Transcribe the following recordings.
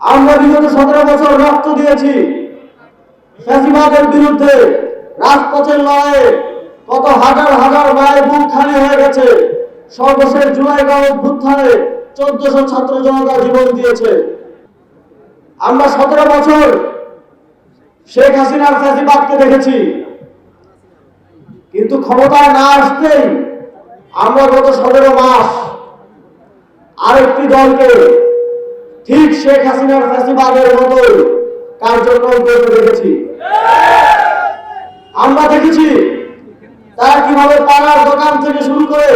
আমরা বিগত সতেরো বছর রক্ত দিয়েছি। ফ্যাসিবাদের বিরুদ্ধে রাজপথের লড়াইয়ে কত হাজার হাজার মায়ের বুক খালি হয়ে গেছে। সর্বশেষ জুলাই গণ অভ্যুত্থানে চোদ্দশো ছাত্র জনতা জীবন দিয়েছে। আমরা সতেরো বছর শেখ হাসিনার ফ্যাসিবাদকে দেখেছি। কিন্তু ক্ষমতায় না আসতেই আমরা গত সতেরো মাস আরেকটি দলকে ঠিক শেখ হাসিনার ফ্যাসিবাদের মতোই কার্যক্রম করতে দেখেছি। আমরা দেখেছি তারা কীভাবে পাড়ার দোকান থেকে শুরু করে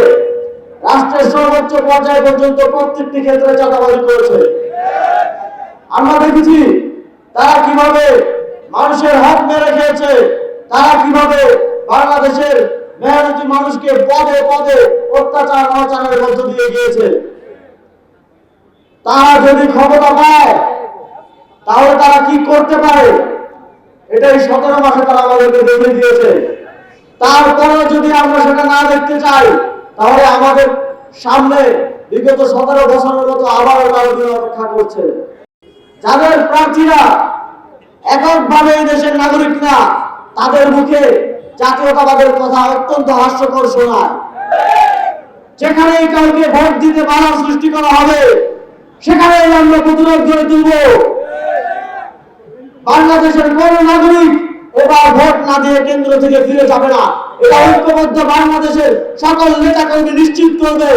রাষ্ট্রের সর্বোচ্চ পর্যায় পর্যন্ত প্রত্যেকটি ক্ষেত্রে চাঁদাবাজি করেছে। আমরা দেখেছি তারা কীভাবে মানুষের হক মেরে খেয়েছে, তারা কীভাবে বাংলাদেশের মেহনতি মানুষকে পদে পদে অত্যাচার অনাচারের মধ্য দিয়ে গিয়েছে। তারা যদি ক্ষমতা পায়, তাহলে তারা কি করতে পারে? এটাই সতেরো মাসে তারা আমাদেরকে দেখে দিয়েছে। তারপরে যদি আমরা সেটা না দেখতে চাই, তাহলে আমাদের সামনে বিগত সতেরো বছরের মতো আবারও কারও দিন অপেক্ষা করছে। যাদের প্রার্থীরা এককভাবে এই দেশের নাগরিক না, তাদের মুখে জাতীয়তাবাদের কথা অত্যন্ত হাস্যকর শোনায়। যেখানেই কাউকে ভোট দিতে বাধা সৃষ্টি করা হবে সেখানেই আমরা প্রতিরোধ গড়ে তুলব। বাংলাদেশের কোন নাগরিক এবার ভোট না দিয়ে কেন্দ্র থেকে ফিরে যাবে না। এটা ঐক্যবদ্ধ বাংলাদেশের সকল নেতা কর্মী নিশ্চিত করবে।